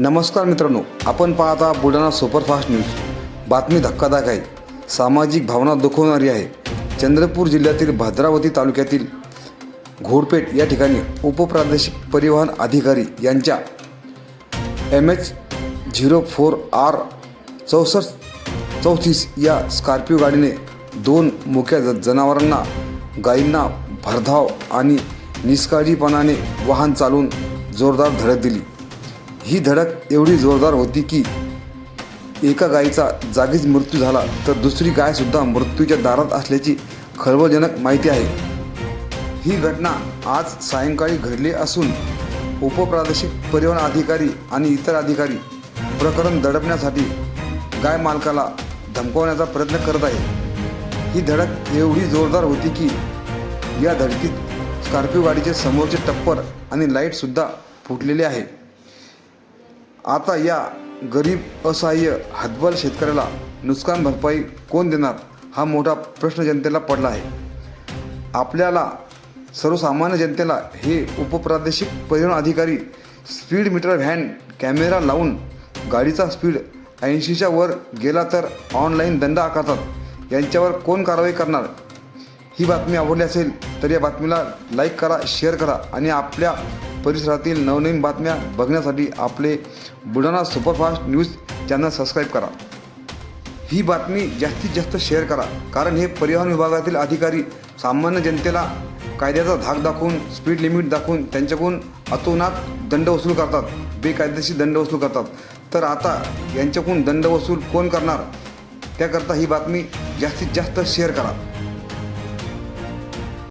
नमस्कार मित्रांनो आपण पाहता बुलढाणा सुपरफास्ट न्यूज. बातमी धक्कादायक आहे. सामाजिक भावना दुखवणारी आहे. चंद्रपूर जिल्ह्यातील भद्रावती तालुक्यातील घोडपेठ या ठिकाणी उपप्रादेशिक परिवहन अधिकारी यांच्या M H zero four R चौसष्ट चौतीस या स्कॉर्पिओ गाडीने दोन मुख्या ज जनावरांना गायींना भरधाव आणि निष्काळजीपणाने वाहन चालवून जोरदार धडक दिली. ही धडक एवढी जोरदार होती की एका गायीचा जागीच मृत्यू झाला तर दुसरी गायसुद्धा मृत्यूच्या दारात असल्याची खळबळजनक माहिती आहे. ही घटना आज सायंकाळी घडली असून उपप्रादेशिक परिवहन अधिकारी आणि इतर अधिकारी प्रकरण दडपण्यासाठी गाय मालकाला धमकवण्याचा प्रयत्न करत आहे ही धडक एवढी जोरदार होती की या धडकीत स्कॉर्पिओ गाडीचे समोरचे टप्पर आणि लाईटसुद्धा फुटलेले आहे. आता या गरीब असहाय्य हतबल शेतकऱ्याला नुकसान भरपाई कोण देणार हा मोठा प्रश्न जनतेला पडला आहे. आपल्याला सर्वसामान्य जनतेला हे उपप्रादेशिक परिवहन अधिकारी स्पीड मीटर व्हॅन कॅमेरा लावून गाडीचा स्पीड ऐंशीच्या वर गेला तर ऑनलाईन दंड आकारतात. यांच्यावर कोण कारवाई करणार? ही बातमी आवडली असेल तर या बातमीला लाईक करा शेअर करा आणि आपल्या परिसरातील नवनवीन बातम्या बघण्यासाठी आपले Buldhana superfast news channel subscribe करा. ही बातमी जास्तीत जास्त शेअर करा कारण हे परिवहन विभागातील अधिकारी सामान्य जनतेला कायद्याचा धाक दाखवून स्पीड लिमिट दाखवून त्यांच्याकडून अतोनात दंड वसूल करतात बेकायदेशीर दंड वसूल करतात. तर आता यांच्याकडून दंड वसूल कोण करणार? त्याकरता ही बातमी जास्तीत जास्त शेअर करा.